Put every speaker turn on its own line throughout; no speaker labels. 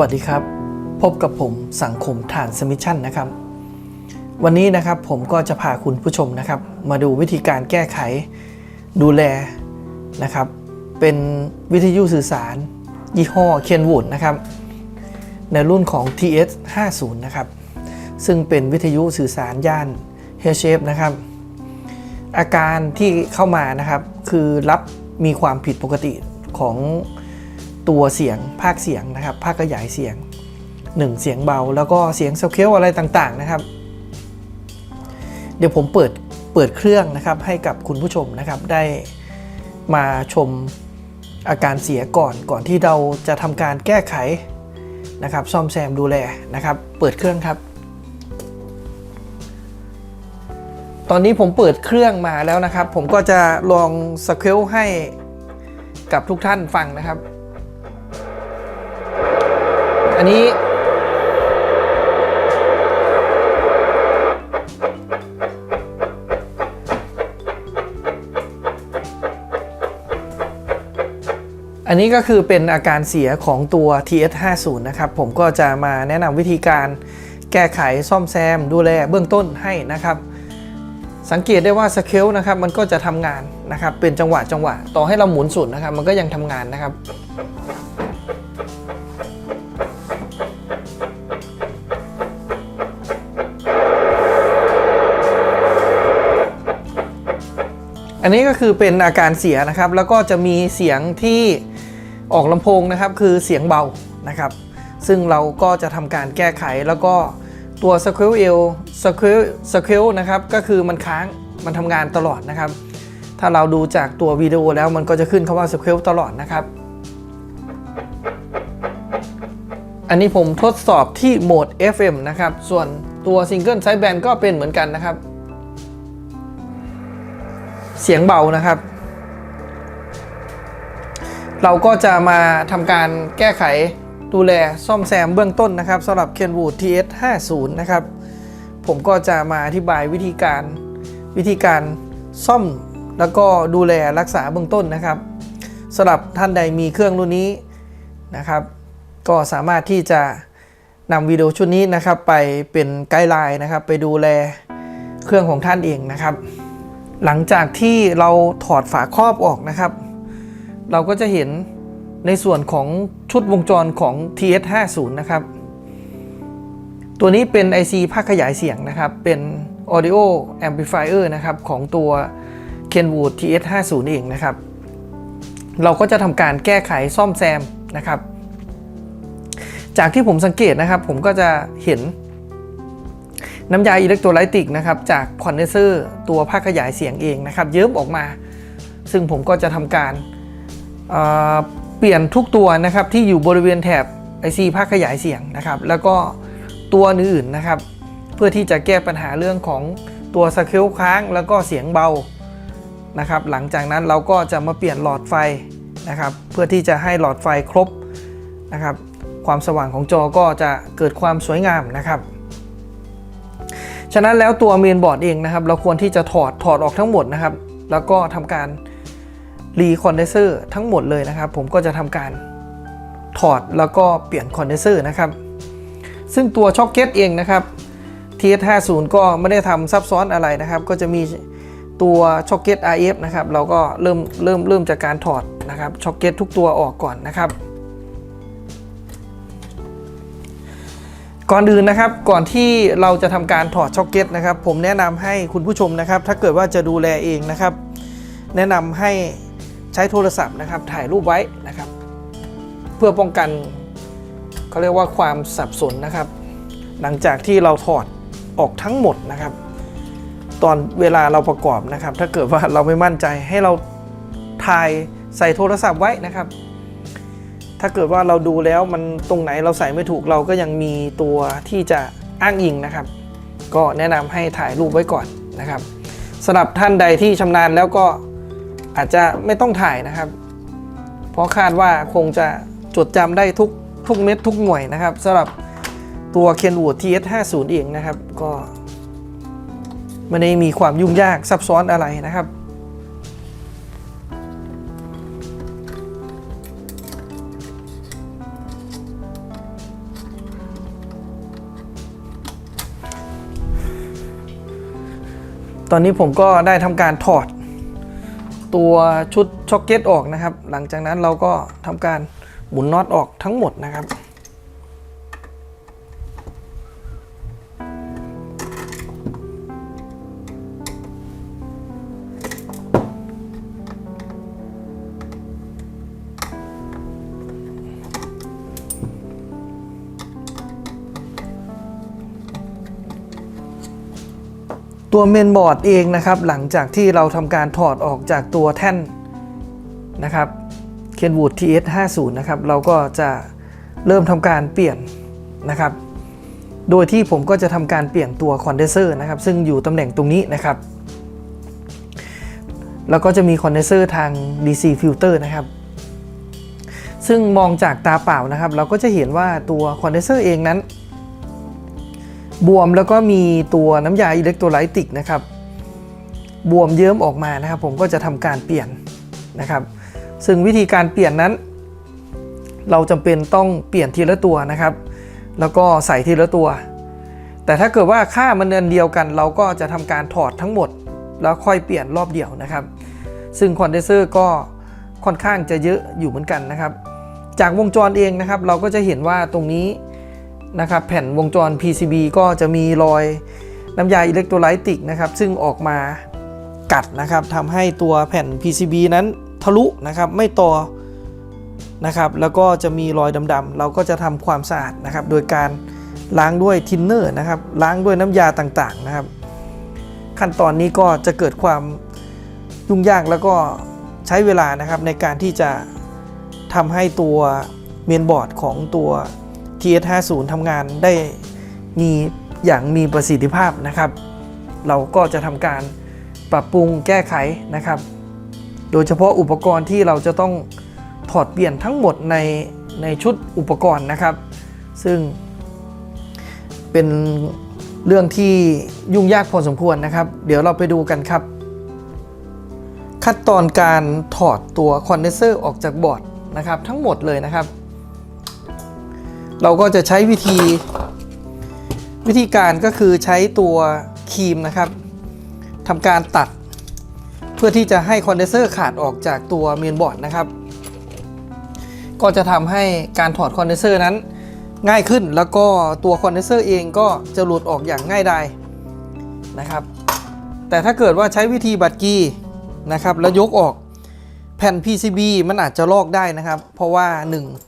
สวัสดีครับ พบกับผมสังคมฐานสมิชชั่นนะครับ วันนี้นะครับผมก็จะพาคุณผู้ชมนะครับ มาดูวิธีการแก้ไขดูแลนะครับ เป็นวิทยุสื่อสาร ยี่ห้อเคนวูดนะครับ ในรุ่นของ TS 50นะครับ ซึ่งเป็นวิทยุสื่อสารย่าน HF นะครับ อาการที่เข้ามานะครับคือรับมีความผิดปกติของ ตัวเสียงภาคเสียงนะครับภาคขยายเสียง 1 เสียงเบา แล้วก็เสียงสเคลอะไรต่างๆนะครับ เดี๋ยวผมเปิดเปิดเครื่องนะครับให้กับคุณผู้ชมนะครับได้มาชมอาการเสียก่อนก่อนที่เราจะทำการแก้ไขนะครับ ซ่อมแซมดูแลนะครับ เปิดเครื่องครับ ตอนนี้ผมเปิดเครื่องมาแล้วนะครับ ผมก็จะลองสเคลให้กับทุกท่านฟังนะครับ อันนี้ อันนี้ก็คือเป็นอาการเสียของตัว TS50 นะครับ ผมก็จะมาแนะนำวิธีการแก้ไขซ่อมแซมดูแลเบื้องต้นให้นะครับ สังเกตได้ว่าสเคลนะครับมันก็จะทำงานนะครับเป็นจังหวะจังหวะ ต่อให้เราหมุนสุดนะครับ มันก็ยังทำงานนะครับ อันนี้ก็คือเป็นอาการเสียนะครับ แล้วก็จะมีเสียงที่ออกลำโพงนะครับ คือเสียงเบานะครับ ซึ่งเราก็จะทำการแก้ไขแล้วก็ตัว s q u i r e l s q u i r s q u i r นะครับก็คือมันค้างมันทำงานตลอดนะครับ ถ้าเราดูจากตัววิดีโอแล้วมันก็จะขึ้นคำว่า s q u i r ตลอดนะครับ อันนี้ผมทดสอบที่โหมด FM นะครับ ส่วนตัว Single Side Band ก็เป็นเหมือนกันนะครับ เสียงเบานะครับ เราก็จะมาทำการแก้ไขดูแลซ่อมแซมเบื้องต้นนะครับสำหรับ Kenwood TS 50นะครับ ผมก็จะมาอธิบายวิธีการวิธีการซ่อมแล้วก็ดูแลรักษาเบื้องต้นนะครับสำหรับท่านใดมีเครื่องรุ่นนี้นะครับ ก็สามารถที่จะนำวิดีโอชุดนี้นะครับ ไปเป็นไกด์ไลน์นะครับ ไปดูแลเครื่องของท่านเองนะครับ หลังจากที่เราถอดฝาครอบออกนะครับ เราก็จะเห็นในส่วนของชุดวงจรของ TS50 นะครับ ตัวนี้เป็น IC ภาคขยายเสียงนะครับ เป็น Audio Amplifier นะครับ ของตัว Kenwood TS50 เองนะครับ เราก็จะทำการแก้ไขซ่อมแซมนะครับ จากที่ผมสังเกตนะครับ ผมก็จะเห็น น้ำยาอิเล็กโทรไลติกนะครับจากคอนเดนเซอร์ตัวภาคขยายเสียงเองนะครับเยิ้มออกมา ซึ่งผมก็จะทำการเเปลี่ยนทุกตัวนะครับที่อยู่บริเวณแถบ IC ภาคขยายเสียงนะครับแล้วก็ตัวอื่นๆนะครับ เพื่อที่จะแก้ปัญหาเรื่องของตัวสเกลค้างแล้วก็เสียงเบานะครับหลังจากนั้นเราก็จะมาเปลี่ยนหลอดไฟนะครับเพื่อที่จะให้หลอดไฟครบนะครับความสว่างของจอก็จะเกิดความสวยงามนะครับ ฉะนั้นแล้วตัวเมนบอร์ดเองนะครับ เราควรที่จะถอดถอดออกทั้งหมดนะครับ แล้วก็ทำการรีคอนเดนเซอร์ทั้งหมดเลยนะครับ ผมก็จะทำการถอดแล้วก็เปลี่ยนคอนเดนเซอร์นะครับ ซึ่งตัวช็อคเก็ตเองนะครับ TS50 ก็ไม่ได้ทำซับซ้อนอะไรนะครับ ก็จะมีตัวช็อคเก็ต RF นะครับ เราก็เริ่มเริ่มเริ่มจากการถอดนะครับช็อคเก็ตทุกตัวออกก่อนนะครับ ก่อนอื่นนะครับก่อนที่เราจะทำการถอดช็อคเก็ตนะครับ ผมแนะนำให้คุณผู้ชมนะครับ ถ้าเกิดว่าจะดูแลเองนะครับ แนะนำให้ใช้โทรศัพท์นะครับ ถ่ายรูปไว้นะครับ เพื่อป้องกันเขาเรียกว่าความสับสนนะครับ หลังจากที่เราถอดออกทั้งหมดนะครับ ตอนเวลาเราประกอบนะครับ ถ้าเกิดว่าเราไม่มั่นใจให้เราถ่ายใส่โทรศัพท์ไว้นะครับ ถ้าเกิดว่าเราดูแล้วมันตรงไหนเราใส่ไม่ถูกเราก็ยังมีตัวที่จะอ้างอิงนะครับ ก็แนะนำให้ถ่ายรูปไว้ก่อนนะครับสำหรับท่านใดที่ชำนาญแล้วก็อาจจะไม่ต้องถ่ายนะครับ เพราะคาดว่าคงจะจดจำได้ทุกทุกเม็ดทุกหน่วยนะครับสำหรับตัว Kenwood TS50 เองนะครับ ก็ไม่ได้มีความยุ่งยากซับซ้อนอะไรนะครับ ตอนนี้ผมก็ได้ทำการถอดตัวชุดช็อกเก็ตออกนะครับ หลังจากนั้นเราก็ทำการหมุนน็อตออกทั้งหมดนะครับ ตัวเมนบอร์ดเองนะครับ หลังจากที่เราทำการถอดออกจากตัวแท่นนะครับ Kenwood TS 50 นะครับ เราก็จะเริ่มทำการเปลี่ยนนะครับ โดยที่ผมก็จะทำการเปลี่ยนตัวคอนเดนเซอร์นะครับ ซึ่งอยู่ตำแหน่งตรงนี้นะครับ แล้วก็จะมีคอนเดนเซอร์ทาง DC filter นะครับ ซึ่งมองจากตาเปล่านะครับ เราก็จะเห็นว่าตัวคอนเดนเซอร์เองนั้น บวมแล้วก็มีตัวน้ำยาอิเล็กโทรไลติกนะครับ บวมเยิ้มออกมานะครับ ผมก็จะทำการเปลี่ยนนะครับ ซึ่งวิธีการเปลี่ยนนั้น เราจำเป็นต้องเปลี่ยนทีละตัวนะครับ แล้วก็ใส่ทีละตัว แต่ถ้าเกิดว่าค่ามันเดินเดียวกัน เราก็จะทำการถอดทั้งหมด แล้วค่อยเปลี่ยนรอบเดียวนะครับ ซึ่งคอนเดนเซอร์ก็ค่อนข้างจะเยอะอยู่เหมือนกันนะครับ จากวงจรเองนะครับ เราก็จะเห็นว่าตรงนี้ นะครับแผ่นวงจร PCB ก็จะมีรอยน้ำยาอิเล็กโทรไลติกนะครับซึ่งออกมากัดนะครับทำให้ตัวแผ่น PCB นั้นทะลุนะครับไม่ต่อนะครับแล้วก็จะมีรอยดำๆเราก็จะทำความสะอาดนะครับโดยการล้างด้วยทินเนอร์นะครับล้างด้วยน้ำยาต่างๆนะครับ ขั้นตอนนี้ก็จะเกิดความยุ่งยากแล้วก็ใช้เวลานะครับในการที่จะทำให้ตัวเมนบอร์ดของตัว TS50 ทำงานได้มีอย่างมีประสิทธิภาพนะครับ เราก็จะทำการปรับปรุงแก้ไขนะครับ โดยเฉพาะอุปกรณ์ที่เราจะต้องถอดเปลี่ยนทั้งหมดในในชุดอุปกรณ์นะครับ ซึ่งเป็นเรื่องที่ยุ่งยากพอสมควรนะครับ เดี๋ยวเราไปดูกันครับ ขั้นตอนการถอดตัวคอนเดนเซอร์ออกจากบอร์ดนะครับ ทั้งหมดเลยนะครับ เราก็จะใช้วิธี วิธีการก็คือใช้ตัวครีมนะครับทำการตัด เพื่อที่จะให้คอนเดนเซอร์ขาดออกจากตัวเมนบอร์ดนะครับ ก็จะทำให้การถอดคอนเดนเซอร์นั้นง่ายขึ้นแล้วก็ตัวคอนเดนเซอร์เองก็จะหลุดออกอย่างง่ายดายนะครับ แต่ถ้าเกิดว่าใช้วิธีบัดกี้นะครับแล้วยกออกแผ่น PCB มันอาจจะลอกได้นะครับ เพราะว่า 1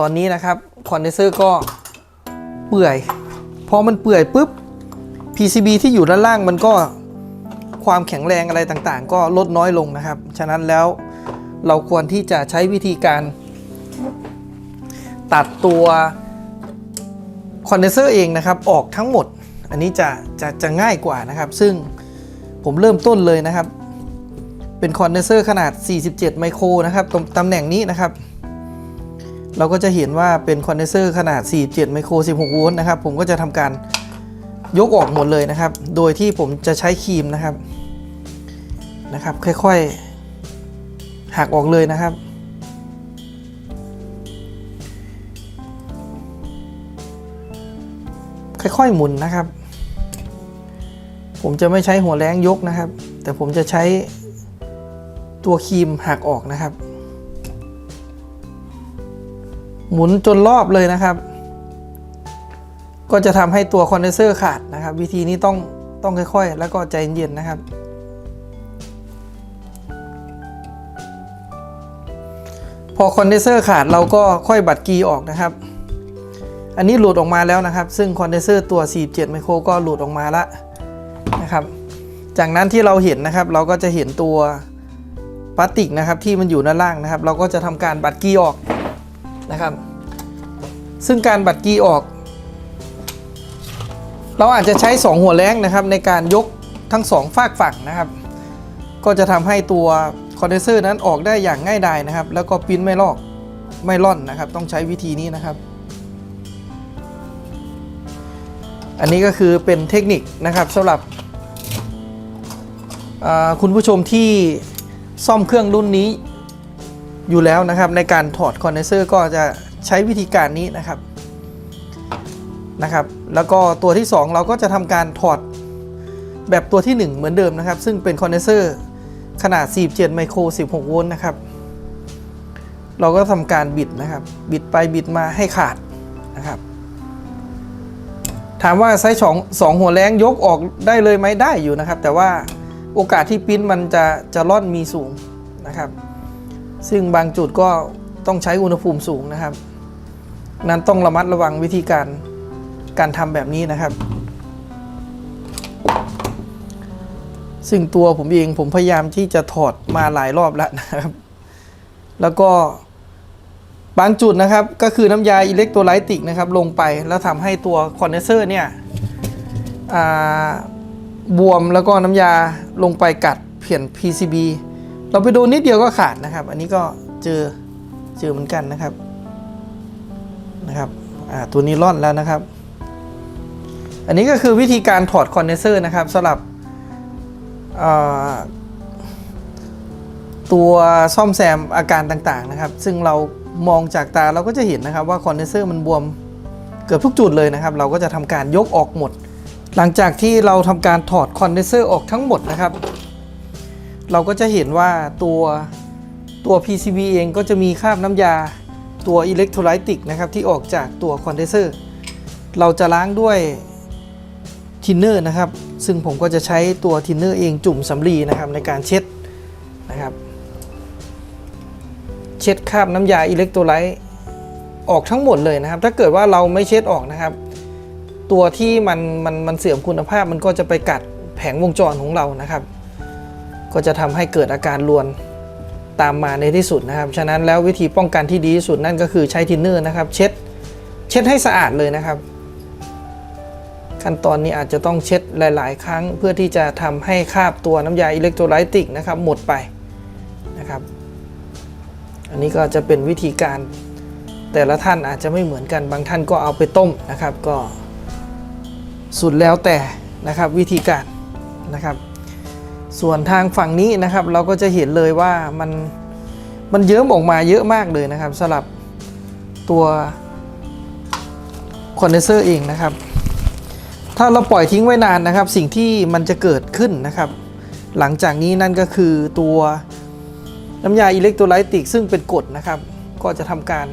ตอนนี้นะครับคอนเดนเซอร์ก็เปื่อยพอมันเปื่อยปุ๊บ PCB ที่อยู่ด้านล่างมันก็ความแข็งแรงอะไรต่างๆ ก็ลดน้อยลงนะครับ ฉะนั้นแล้วเราควรที่จะใช้วิธีการ ตัดตัวคอนเดนเซอร์เองนะครับ ออกทั้งหมด อันนี้จะจะจะง่ายกว่านะครับ ซึ่งผมเริ่มต้นเลยนะครับ เป็นคอนเดนเซอร์ขนาด 47 ไมโครนะครับตรงตำแหน่งนี้นะครับ เราก็จะเห็นว่าเป็นคอนเดนเซอร์ขนาด 47 ไมโคร 16 โวลต์นะครับ ผมก็จะทำการยกออกหมดเลยนะครับ โดยที่ผมจะใช้ครีมนะครับ นะครับ ค่อยๆ หักออกเลยนะครับ ค่อยๆ หมุนนะครับ ผมจะไม่ใช้หัวแรงยกนะครับ แต่ผมจะใช้ตัวครีมหักออกนะครับ หมุนจนรอบเลยนะครับ ก็จะทำให้ตัวคอนเดนเซอร์ขาดนะครับ วิธีนี้ต้องต้องค่อยๆ แล้วก็ใจเย็นๆนะครับ พอคอนเดนเซอร์ขาดเราก็ค่อยบัดกีออกนะครับ อันนี้หลุดออกมาแล้วนะครับ ซึ่งคอนเดนเซอร์ตัว 47 ไมโครก็หลุดออกมาแล้วนะครับ จากนั้นที่เราเห็นนะครับ เราก็จะเห็นตัวพลาสติกนะครับที่มันอยู่ด้านล่างนะครับ เราก็จะทำการบัดกีออก นะครับ ซึ่งการบัดกีออก เราอาจจะใช้ 2 หัวแรงนะครับในการยกทั้ง 2 ฝากฝั่งนะครับ ก็จะทำให้ตัวคอนเดนเซอร์นั้นออกได้อย่างง่ายดายนะครับ แล้วก็ปิ้นไม่ลอกไม่ล่อนนะครับ ต้องใช้วิธีนี้นะครับ อันนี้ก็คือเป็นเทคนิคนะครับสำหรับคุณผู้ชมที่ซ่อมเครื่องรุ่นนี้ อยู่แล้วนะครับในการถอดคอนเดนเซอร์ก็จะใช้วิธีการนี้นะครับนะครับ แล้วก็ตัวที่ 2 เราก็จะทำการถอดแบบตัวที่ 1 เหมือนเดิมนะครับ ซึ่งเป็นคอนเดนเซอร์ขนาด 47 ไมโคร 16 โวลต์นะครับ เราก็ทำการบิดนะครับ บิดไปบิดมาให้ขาดนะครับ ถามว่าไซส์สองสองหัวแรงยกออกได้เลยไหมได้อยู่นะครับ แต่ว่าโอกาสที่ปิ้นมันจะจะร่อนมีสูงนะครับ ซึ่งบางจุดก็ต้องใช้อุณหภูมิสูงนะครับ นั้นต้องระมัดระวังวิธีการการทำแบบนี้นะครับ ซึ่งตัวผมเองผมพยายามที่จะถอดมาหลายรอบแล้วนะครับ แล้วก็บางจุดนะครับก็คือน้ำยาอิเล็กโทรไลติกนะครับ ลงไปแล้วทำให้ตัวคอนเดนเซอร์เนี่ยบวมแล้วก็น้ำยาลงไปกัดเพียน PCB เราไปโดนนิดเดียวก็ขาดนะครับ อันนี้ก็เจอเจอเหมือนกันนะครับนะครับอ่าตัวนี้ร่อนแล้วนะครับ อันนี้ก็คือวิธีการถอดคอนเดนเซอร์นะครับสำหรับตัวซ่อมแซมอาการต่างๆนะครับ ซึ่งเรามองจากตาเราก็จะเห็นนะครับว่าคอนเดนเซอร์มันบวมเกือบทุกจุดเลยนะครับ เราก็จะทำการยกออกหมด หลังจากที่เราทำการถอดคอนเดนเซอร์ออกทั้งหมดนะครับ เราก็จะเห็นว่าตัวตัว PCB เองก็จะมีคราบน้ำยาตัวอิเล็กโทรไลติกนะครับที่ออกจากตัวคอนเดนเซอร์เราจะล้างด้วยทินเนอร์นะครับ ซึ่งผมก็จะใช้ตัวทินเนอร์เองจุ่มสำลีนะครับในการเช็ดนะครับ เช็ดคราบน้ำยาอิเล็กโทรไลต์ออกทั้งหมดเลยนะครับ ถ้าเกิดว่าเราไม่เช็ดออกนะครับ ตัวที่มันมันมันเสื่อมคุณภาพมันก็จะไปกัดแผงวงจรของเรานะครับ ก็จะทำให้เกิดอาการรวนตามมาในที่สุดนะครับ ฉะนั้นแล้ววิธีป้องกันที่ดีที่สุดนั่นก็คือใช้ทินเนอร์นะครับ เช็ด เช็ดให้สะอาดเลยนะครับ ขั้นตอนนี้อาจจะต้องเช็ดหลาย ๆ ครั้ง เพื่อที่จะทำให้คราบตัวน้ำยาอิเล็กโทรไลติกนะครับ หมดไปนะครับ อันนี้ก็จะเป็นวิธีการแต่ละท่านอาจจะไม่เหมือนกันบางท่านก็เอาไปต้มนะครับ ก็สุดแล้วแต่นะครับวิธีการนะครับ ส่วนทางฝั่งนี้นะครับเราก็จะเห็นเลยว่ามันมันเยิ้มออกมาเยอะมากเลยนะครับสำหรับตัวคอนเดนเซอร์เองนะครับ ถ้าเราปล่อยทิ้งไว้นานนะครับ สิ่งที่มันจะเกิดขึ้นนะครับ หลังจากนี้นั่นก็คือตัวน้ำยาอิเล็กโทรไลติกซึ่งเป็นกรดนะครับ ก็จะทำการ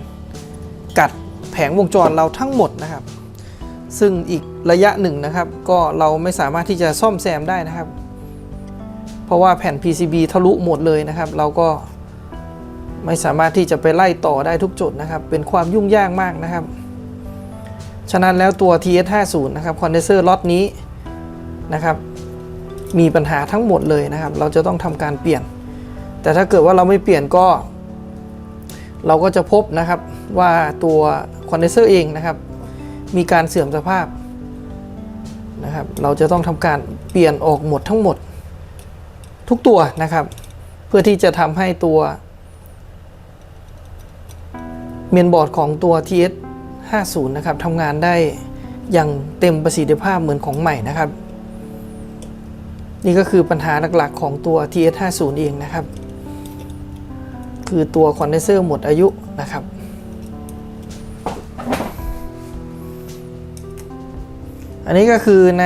กัดแผงวงจรเราทั้งหมดนะครับ ซึ่งอีกระยะหนึ่งนะครับ ก็เราไม่สามารถที่จะซ่อมแซมได้นะครับ ราะว่าแผ่น PCB ทะลุหมดเลยนะครับ เราก็ไม่สามารถที่จะไปไล่ต่อได้ทุกจุดนะครับ เป็นความยุ่งยากมากนะครับ ฉะนั้นแล้วตัว TS50 นะครับคอนเดนเซอร์ล็อตนี้นะครับ มีปัญหาทั้งหมดเลยนะครับ เราจะต้องทำการเปลี่ยน แต่ถ้าเกิดว่าเราไม่เปลี่ยนก็ เราก็จะพบนะครับว่าตัวคอนเดนเซอร์เองนะครับ มีการเสื่อมสภาพนะครับ เราจะต้องทำการเปลี่ยนออกหมดทั้งหมด ทุกตัวนะครับ เพื่อที่จะทำให้ตัวเมนบอร์ดของตัว TS 50นะครับทำงานได้อย่างเต็มประสิทธิภาพเหมือนของใหม่นะครับ นี่ก็คือปัญหาหลักๆของตัว TS 50เองนะครับ คือตัวคอนเดนเซอร์หมดอายุนะครับอันนี้ก็คือใน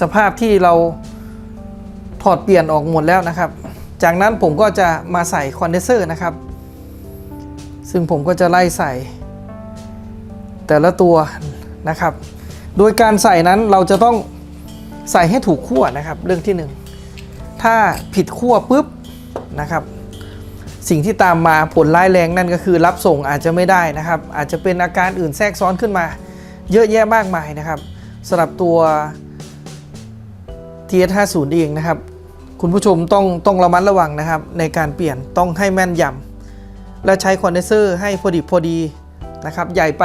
สภาพที่เรา ถอดเปลี่ยนออกหมดแล้วนะครับ จากนั้นผมก็จะมาใส่คอนเดนเซอร์นะครับ ซึ่งผมก็จะไล่ใส่ แต่ละตัวนะครับ โดยการใส่นั้นเราจะต้องใส่ให้ถูกขั้วนะครับ เรื่องที่หนึ่งถ้าผิดขั้วปุ๊บนะครับ สิ่งที่ตามมาผลร้ายแรงนั่นก็คือรับส่งอาจจะไม่ได้นะครับ อาจจะเป็นอาการอื่นแทรกซ้อนขึ้นมา เยอะแยะมากมายนะครับสำหรับตัว TS50 เองนะครับ คุณผู้ชมต้องต้องระมัดระวังนะครับ ในการเปลี่ยนต้องให้แม่นยำและใช้คอนเดนเซอร์ให้พอดีพอดีนะครับ ใหญ่ไป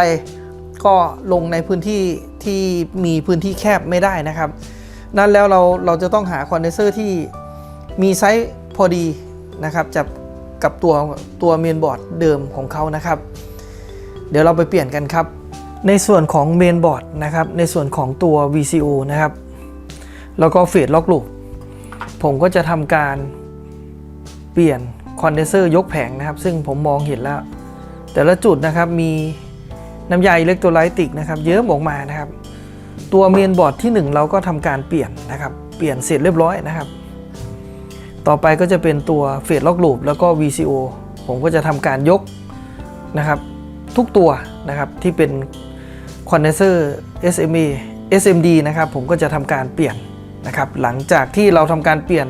ก็ลงในพื้นที่ที่มีพื้นที่แคบไม่ได้นะครับ นั่นแล้วเราเราจะต้องหาคอนเดนเซอร์ที่มีไซส์พอดีนะครับจับกับตัวตัวเมนบอร์ดเดิมของเขานะครับ เดี๋ยวเราไปเปลี่ยนกันครับ ในส่วนของเมนบอร์ดนะครับ ในส่วนของตัว VCO นะครับ แล้วก็เฟดล็อกลูป ผมก็จะทำการเปลี่ยนคอนเดนเซอร์ยกแผงนะครับ ซึ่งผมมองเห็นแล้ว แต่ละจุดนะครับมีน้ำยาอิเล็กโทรไลติกนะครับ เยอะออกมานะครับ ตัวเมนบอร์ดที่ 1 เราก็ทำการเปลี่ยนนะครับ เปลี่ยนเสร็จเรียบร้อยนะครับ ต่อไปก็จะเป็นตัวเฟสล็อกลูปแล้วก็ VCO ผมก็จะทำการยกนะครับ ทุกตัวนะครับที่เป็นคอนเดนเซอร์ SMA SMD นะครับ ผมก็จะทำการเปลี่ยน นะครับหลังจากที่เราทำการเปลี่ยน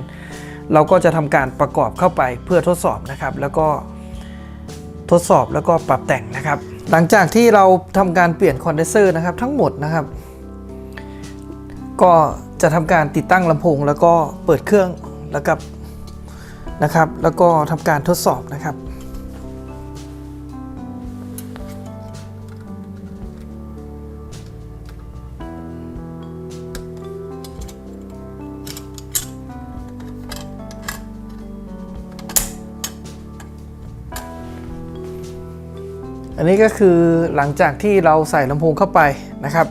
เราก็จะทำการประกอบเข้าไปเพื่อทดสอบนะครับ แล้วก็ทดสอบแล้วก็ปรับแต่งนะครับ หลังจากที่เราทำการเปลี่ยนคอนเดนเซอร์นะครับทั้งหมดนะครับ ก็จะทำการติดตั้งลำโพงแล้วก็เปิดเครื่องแล้วกับนะครับ แล้วก็ทำการทดสอบนะครับ นนี้ก็คือหลังจากที่เราใส่ลำโพงเข้าไปนะครับ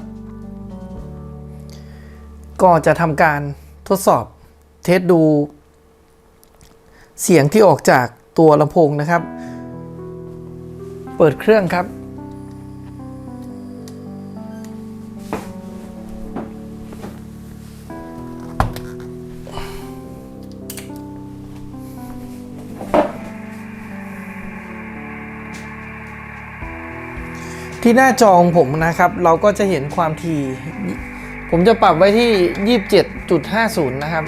ก็จะทำการทดสอบเทสดู เสียงที่ออกจากตัวลำโพงนะครับ เปิดเครื่องครับ ที่หน้าจอของผมนะครับ เราก็จะเห็นความถี่ ผมจะปรับไว้ที่ 27.50 นะครับ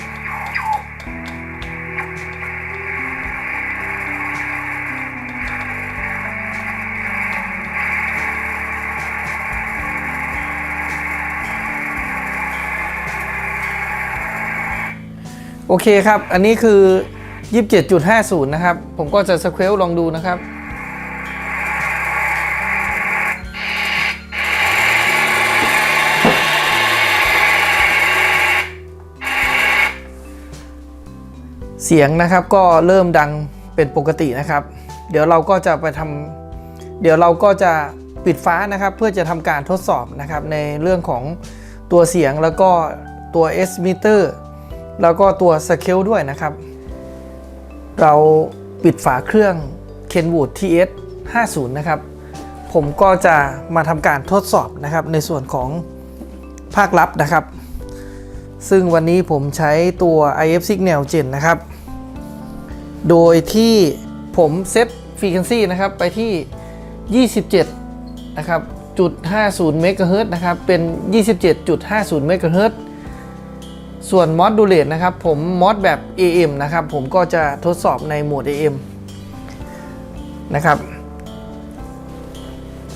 โอเคครับ อันนี้คือ 27.50 นะครับ ผมก็จะสเควลลองดูนะครับ เสียงนะครับก็เริ่มดังเป็นปกตินะครับ เดี๋ยวเราก็จะไปทำเดี๋ยวเราก็จะปิดฟ้านะครับ เพื่อจะทำการทดสอบนะครับ ในเรื่องของตัวเสียงแล้วก็ตัว S meter แล้วก็ตัว scale ด้วยนะครับ เราปิดฝาเครื่อง Kenwood TS 50 นะครับ ผมก็จะมาทำการทดสอบนะครับ ในส่วนของภาคลับนะครับ ซึ่งวันนี้ผมใช้ตัว IF Signal Gen นะครับ โดยที่ผมเซต Frequency นะครับไปที่ 27 นะครับจุด50 MHz นะครับ เป็น 27.50 MHz ส่วน Modulate นะครับ ผมมอดแบบ AM นะครับ ผมก็จะทดสอบในโหมด AM นะครับ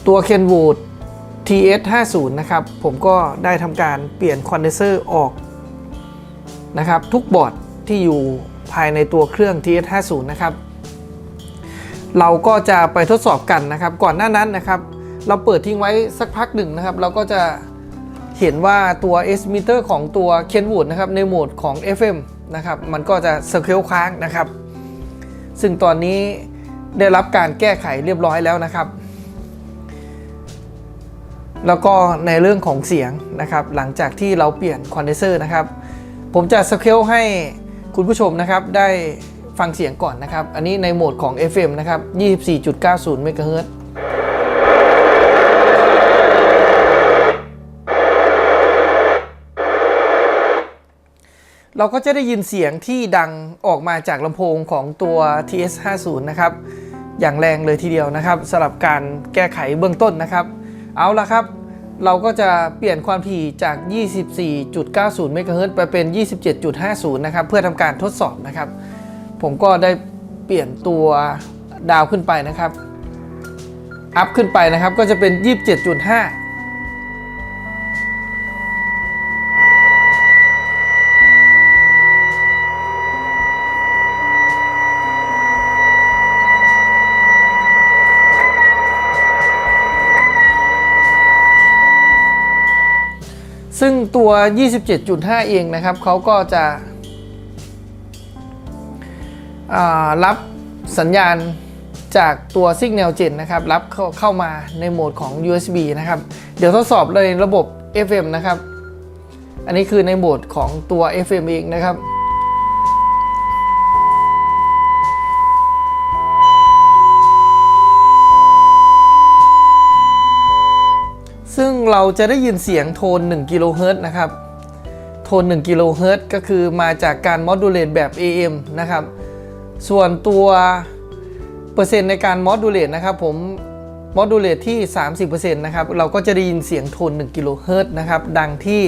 ตัว Kenwood TS 50 นะครับ ผมก็ได้ทำการเปลี่ยนคอนเดนเซอร์ออกนะครับ ทุกบอร์ดที่อยู่ ภายในตัวเครื่อง TS 50 นะครับ เราก็จะไปทดสอบกันนะครับ ก่อนหน้านั้นนะครับ เราเปิดทิ้งไว้สักพักหนึ่งนะครับ เราก็จะเห็นว่าตัว S meter ของตัว Kenwood นะครับในโหมดของ FM นะครับ มันก็จะสเกลค้างนะครับ ซึ่งตอนนี้ได้รับการแก้ไขเรียบร้อยแล้วนะครับ แล้วก็ในเรื่องของเสียงนะครับ หลังจากที่เราเปลี่ยนคอนเดนเซอร์นะครับ ผมจะสเกลให้ คุณผู้ชมนะครับได้ฟังเสียงก่อนนะครับ อันนี้ในโหมดของ FM นะครับ 24.90 เมกะเฮิรตซ์เราก็จะได้ยินเสียงที่ดังออกมาจากลำโพงของตัว TS50 นะครับ อย่างแรงเลยทีเดียวนะครับสำหรับการแก้ไขเบื้องต้นนะครับ เอาละครับ เราก็จะเปลี่ยนความถี่จาก 24.90 เมกะเฮิรตซ์ไปเป็น 27.50 นะครับ เพื่อทำการทดสอบนะครับ ผมก็ได้เปลี่ยนตัวดาวขึ้นไปนะครับ อัพขึ้นไปนะครับ ก็จะเป็น 27.5 ซึ่งตัว 27.5 เองนะครับเขาก็จะรับสัญญาณจากตัว Signal Gen นะครับ รับเข้าเข้ามาในโหมดของ USB นะครับ เดี๋ยวทดสอบเลยระบบ FM นะครับ อันนี้คือในโหมดของตัว FM เองนะครับ เราจะได้ยินเสียงโทน1กิโลเฮิรตซ์นะครับ โทน1กิโลเฮิรตซ์ก็คือมาจากการมอดูเลตแบบ AM นะครับ ส่วนตัวเปอร์เซ็นต์ในการมอดูเลตนะครับผมมอดูเลตที่ 30%นะครับ เราก็จะได้ยินเสียงโทน1กิโลเฮิรตซ์นะครับ ดังที่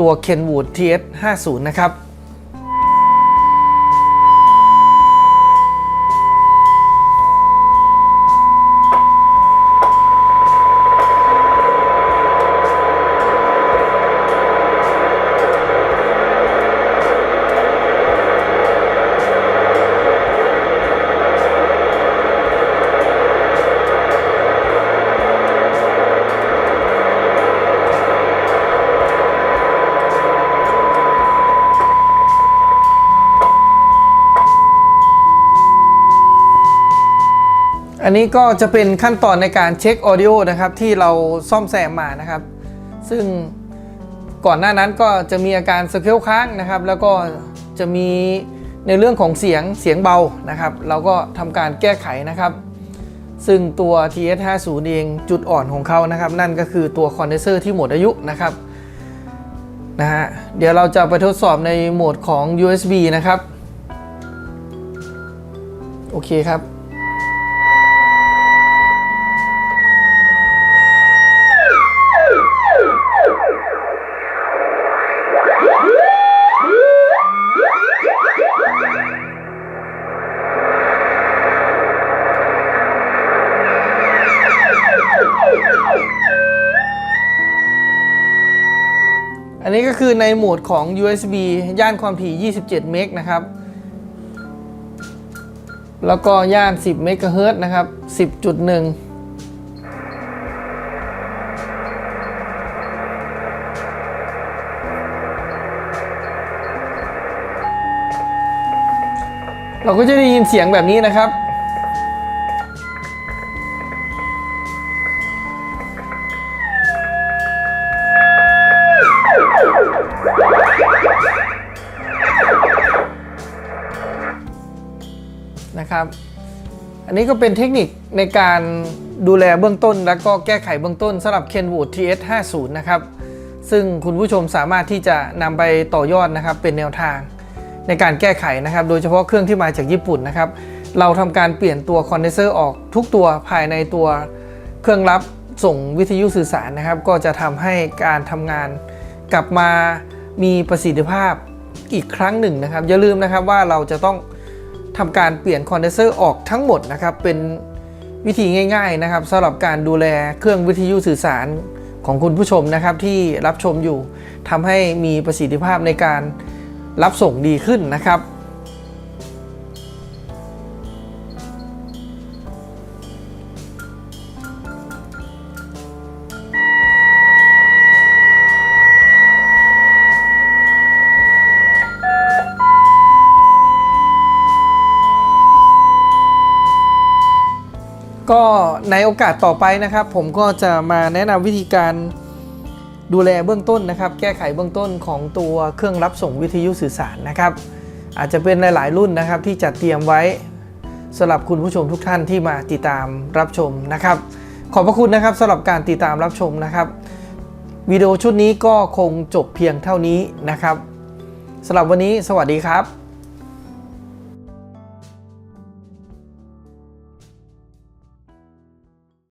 ตัว Kenwood TS50 นะครับ อันนี้ก็จะเป็นขั้นตอนในการเช็คออดิโอนะครับที่เราซ่อมแซมมานะครับ ซึ่งก่อนหน้านั้นก็จะมีอาการสเกลค้างนะครับ แล้วก็จะมีในเรื่องของเสียงเสียงเบานะครับ เราก็ทำการแก้ไขนะครับ ซึ่งตัว TS50 เองจุดอ่อนของเขานะครับ นั่นก็คือตัวคอนเดนเซอร์ที่หมดอายุนะครับนะฮะเดี๋ยวเราจะไปทดสอบในโหมดของ USB นะครับ โอเคครับ ก็คือในโหมดของ USB ย่านความถี่ 27 เมกนะครับ แล้วก็ย่าน 10 เมกะเฮิรตซ์นะครับ 10.1เราก็จะได้ยินเสียงแบบนี้นะครับ อันนี้ก็เป็นเทคนิคในการดูแลเบื้องต้น แล้วก็แก้ไขเบื้องต้นสำหรับ Kenwood TS50 นะครับ ซึ่งคุณผู้ชมสามารถที่จะนำไปต่อยอดนะครับเป็นแนวทางในการแก้ไขนะครับ โดยเฉพาะเครื่องที่มาจากญี่ปุ่นนะครับ เราทำการเปลี่ยนตัวคอนเดนเซอร์ออกทุกตัวภายในตัวเครื่องรับส่งวิทยุสื่อสารนะครับ ก็จะทำให้การทำงานกลับมามีประสิทธิภาพอีกครั้งหนึ่งนะครับ อย่าลืมนะครับว่าเราจะต้อง ทำการเปลี่ยนคอนเดนเซอร์ออกทั้งหมดนะครับเป็นวิธีง่าย ๆนะครับสำหรับการดูแลเครื่องวิทยุสื่อสารของคุณผู้ชมนะครับที่รับชมอยู่ทำให้มีประสิทธิภาพในการรับส่งดีขึ้นนะครับ ในโอกาสต่อไปนะครับ ผมก็จะมาแนะนำวิธีการดูแลเบื้องต้นนะครับ แก้ไขเบื้องต้นของตัวเครื่องรับส่งวิทยุสื่อสารนะครับ อาจจะเป็นหลาย ๆ รุ่นนะครับที่จัดเตรียมไว้สำหรับคุณผู้ชมทุกท่านที่มาติดตามรับชมนะครับ ขอบพระคุณนะครับสำหรับการติดตามรับชมนะครับวิดีโอชุดนี้ก็คงจบเพียงเท่านี้นะครับสำหรับวันนี้สวัสดีครับ